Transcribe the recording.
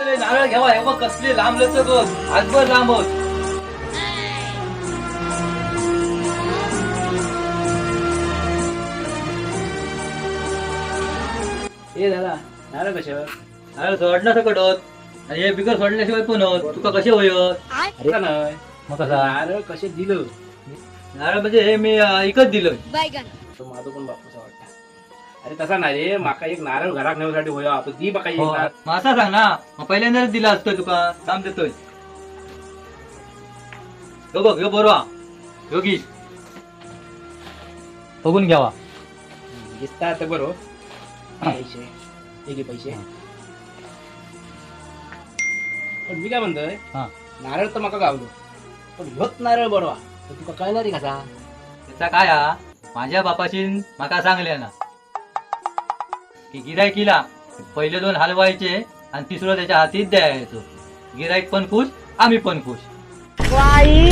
नारळ घ्यावा हे बघ कसले लांब लचक हातभर लांब होत. ए दादा नारळ कशावर? नारळ सोडणं सकट होत आणि हे बिगर सोडल्याशिवाय पण होत. तुका कसे होयत अरे नाही मग कसा? नारळ कसे दिलं? नारळ म्हणजे हे मी अं, विकत दिलं. माझं पण बापूचा वाटतं. अरे तसा नाही रे माका एक नारळ घरात नेण्यासाठी होया. तो दी बका हो, येणार. मग असा सांग ना मग पहिल्यांदाच दिला असतोय तुका काम देतोय. ह्यो बघ ह्यो बरोवा योगीश. बघून घ्यावा. दिसता आता बरो पैसे हे घे पैसे. पण मी काय म्हणतोय हा. नारळ तर माका गावलो. पण ह्योच नारळ बरोवा. तर तुका कळणार कसा त्याचा काय हा? माझ्या बापाची माका सांगले ना. की गिरायकीला पहिले दोन हलवायचे आणि तिसरं त्याच्या हातीत द्यायचो. गिरायक पण खुश आम्ही पण खुश. वाई!